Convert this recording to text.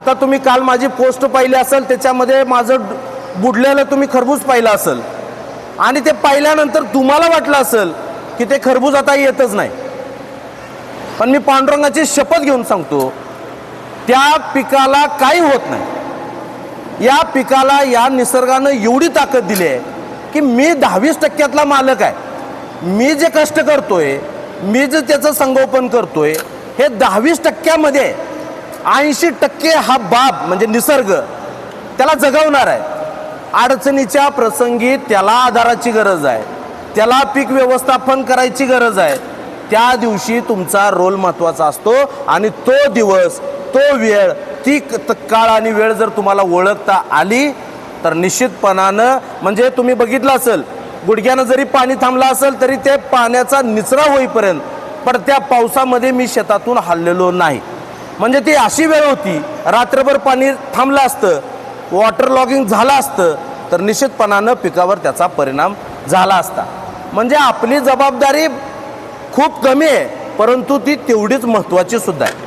आता तुम्ही काल माझी पोस्ट पाहिली असेल त्याच्यामध्ये माझं बुडलेलं तुम्ही खरबूज पाहिलं असेल. आणि ते पाहिल्यानंतर तुम्हाला वाटलं असेल की ते खरबूज आता येतच नाही. पण मी पांडुरंगाची शपथ घेऊन सांगतो त्या पिकाला काही होत नाही. या पिकाला या निसर्गानं एवढी ताकद दिली आहे की मी दहावीस टक्क्यातला मालक आहे. मी जे कष्ट करतोय मी जे त्याचं संगोपन करतोय हे दहावीस टक्क्यामध्ये ऐंशी टक्के हा बाब म्हणजे निसर्ग त्याला जगवणार आहे. अडचणीच्या प्रसंगी त्याला आधाराची गरज आहे. त्याला पीक व्यवस्थापन करायची गरज आहे. त्या दिवशी तुमचा रोल महत्त्वाचा असतो आणि तो दिवस तो वेळ ती काळ आणि वेळ जर तुम्हाला ओळखता आली तर निश्चितपणानं म्हणजे तुम्ही बघितलं असेल गुडघ्यानं जरी पाणी थांबलं असेल तरी ते पाण्याचा निचरा होईपर्यंत पण त्या पावसामध्ये मी शेतातून हल्लेलो नाही. म्हणजे ती अशी वेळ होती रात्रभर पाणी थांबलं असतं वॉटर लॉगिंग झालं असतं तर निश्चितपणानं पिकावर त्याचा परिणाम झाला असता. म्हणजे आपली जबाबदारी खूप कमी आहे परंतु ती तेवढीच महत्त्वाची सुद्धा आहे.